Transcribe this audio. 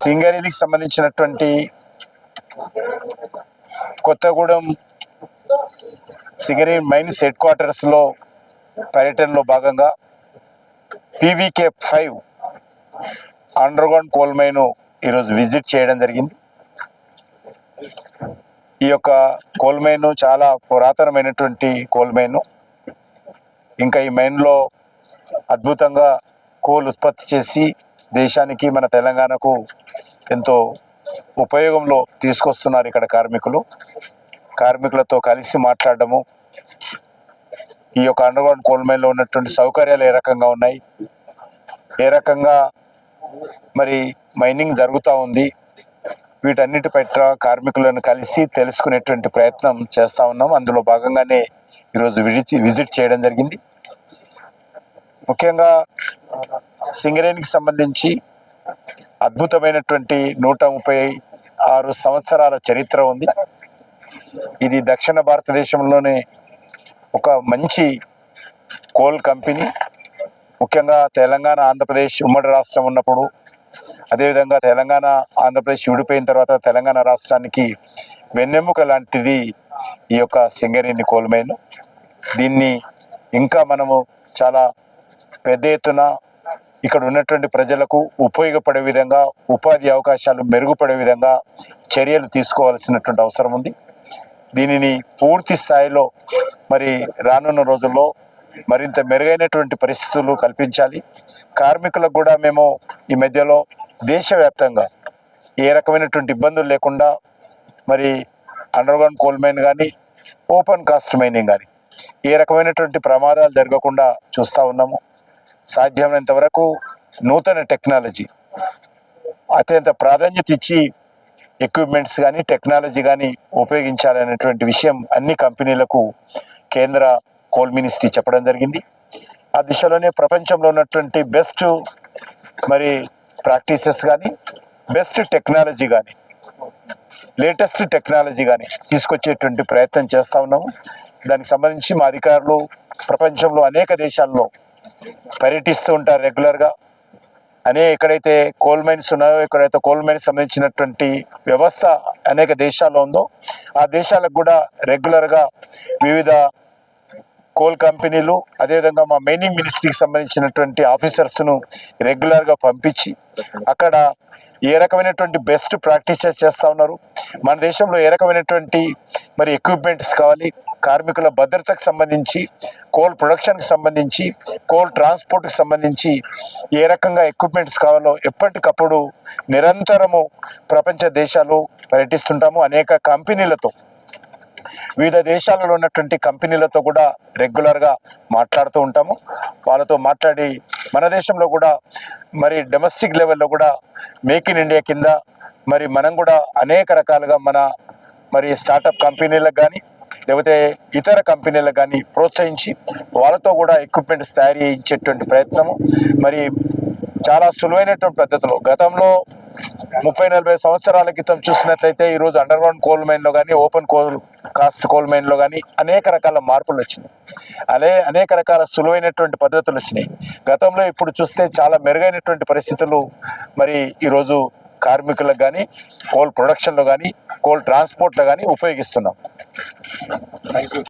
సింగరేణికి సంబంధించినటువంటి Kothagudem Singareni mines head క్వార్టర్స్లో పర్యటనలో భాగంగా PVK five underground coal mine ఈరోజు విజిట్ చేయడం జరిగింది. ఈ యొక్క కోల్మైన్ చాలా పురాతనమైనటువంటి కోల్మైన్ ఇంకా ఈ మైన్లో అద్భుతంగా కోల్ ఉత్పత్తి చేసి దేశానికి మన తెలంగాణకు ఎంతో ఉపయోగంలో తీసుకొస్తున్నారు ఇక్కడ కార్మికులు. కార్మికులతో కలిసి మాట్లాడము ఈ యొక్క అండర్గ్రౌండ్ కోల్మైన్లో ఉన్నటువంటి సౌకర్యాలు ఏ రకంగా ఉన్నాయి? ఏ రకంగా మరి మైనింగ్ జరుగుతూ ఉంది? వీటన్నిటి పట్ల కార్మికులను కలిసి తెలుసుకునేటువంటి ప్రయత్నం చేస్తూ ఉన్నాం. అందులో భాగంగానే ఈరోజు విడిచి విజిట్ చేయడం జరిగింది. ముఖ్యంగా సింగరేణికి సంబంధించి అద్భుతమైనటువంటి నూట ముప్పై ఆరు సంవత్సరాల చరిత్ర ఉంది. ఇది దక్షిణ భారతదేశంలోనే ఒక మంచి కోల్ కంపెనీ. ముఖ్యంగా తెలంగాణ ఆంధ్రప్రదేశ్ ఉమ్మడి రాష్ట్రం ఉన్నప్పుడు అదేవిధంగా తెలంగాణ ఆంధ్రప్రదేశ్ విడిపోయిన తర్వాత తెలంగాణ రాష్ట్రానికి వెన్నెముక లాంటిది ఈ యొక్క సింగరేణి కోల్మైన్. దీన్ని ఇంకా మనము చాలా పెద్ద ఎత్తున ఇక్కడ ఉన్నటువంటి ప్రజలకు ఉపయోగపడే విధంగా ఉపాధి అవకాశాలు మెరుగుపడే విధంగా చర్యలు తీసుకోవాల్సినటువంటి అవసరం ఉంది. దీనిని పూర్తి స్థాయిలో మరి రానున్న రోజుల్లో మరింత మెరుగైనటువంటి పరిస్థితులు కల్పించాలి. కార్మికులకు కూడా మేము ఈ మధ్యలో దేశవ్యాప్తంగా ఏ రకమైనటువంటి ఇబ్బందులు లేకుండా మరి అండర్గ్రౌండ్ కోల్ మైన్ కానీ ఓపెన్ కాస్ట్ మైనింగ్ కానీ ఏ రకమైనటువంటి ప్రమాదాలు జరగకుండా చూస్తూ ఉన్నాము. సాధ్యమైనంత వరకు నూతన టెక్నాలజీ అత్యంత ప్రాధాన్యత ఇచ్చి ఎక్విప్మెంట్స్ కానీ టెక్నాలజీ కానీ ఉపయోగించాలనేటువంటి విషయం అన్ని కంపెనీలకు కేంద్ర కోల్ మినిస్ట్రీ చెప్పడం జరిగింది. ఆ దిశలోనే ప్రపంచంలో ఉన్నటువంటి బెస్ట్ మరి ప్రాక్టీసెస్ కానీ బెస్ట్ టెక్నాలజీ కానీ లేటెస్ట్ టెక్నాలజీ కానీ తీసుకొచ్చేటువంటి ప్రయత్నం చేస్తూ ఉన్నాము. దానికి సంబంధించి మా అధికారులు ప్రపంచంలో అనేక దేశాల్లో పర్యటిస్తూ ఉంటారు రెగ్యులర్గా. అనే ఎక్కడైతే కోల్ మైన్స్ ఉన్నాయో ఎక్కడైతే కోల్ మైన్స్ సంబంధించినటువంటి వ్యవస్థ అనేక దేశాల్లో ఉందో ఆ దేశాలకు కూడా రెగ్యులర్గా వివిధ కోల్ కంపెనీలు అదేవిధంగా మా మైనింగ్ మినిస్ట్రీకి సంబంధించినటువంటి ఆఫీసర్స్ను రెగ్యులర్గా పంపించి అక్కడ ఏ రకమైనటువంటి బెస్ట్ ప్రాక్టీసెస్ చేస్తూ ఉన్నారు. మన దేశంలో ఏ రకమైనటువంటి మరి ఎక్విప్మెంట్స్ కావాలి కార్మికుల భద్రతకు సంబంధించి కోల్ ప్రొడక్షన్కి సంబంధించి కోల్ ట్రాన్స్పోర్ట్కి సంబంధించి ఏ రకంగా ఎక్విప్మెంట్స్ కావాలో ఎప్పటికప్పుడు నిరంతరము ప్రపంచ దేశాలు పర్యటిస్తుంటాము. అనేక కంపెనీలతో వివిధ దేశాలలో ఉన్నటువంటి కంపెనీలతో కూడా రెగ్యులర్గా మాట్లాడుతూ ఉంటాము. వాళ్ళతో మాట్లాడి మన దేశంలో కూడా మరి డొమెస్టిక్ లెవెల్లో కూడా మేక్ ఇన్ ఇండియా కింద మరి మనం కూడా అనేక రకాలుగా మన మరి స్టార్టప్ కంపెనీలకు కానీ లేకపోతే ఇతర కంపెనీలకు కానీ ప్రోత్సహించి వాళ్ళతో కూడా ఎక్విప్మెంట్స్ తయారు చేయించేటువంటి ప్రయత్నము. మరి చాలా సులువైనటువంటి పద్ధతిలో గతంలో ముప్పై నలభై సంవత్సరాల క్రితం చూసినట్లయితే ఈరోజు అండర్ గ్రౌండ్ కోల్ మైన్లో కానీ ఓపెన్ కోల్ కాస్ట్ కోల్ మైన్లో కానీ అనేక రకాల మార్పులు వచ్చినాయి. అదే అనేక రకాల సులువైనటువంటి పద్ధతులు వచ్చినాయి. గతంలో ఇప్పుడు చూస్తే చాలా మెరుగైనటువంటి పరిస్థితులు మరి ఈరోజు కార్మికులకు కానీ కోల్ ప్రొడక్షన్లో కానీ కోల్ ట్రాన్స్పోర్ట్లో కానీ ఉపయోగిస్తున్నాం. Thank you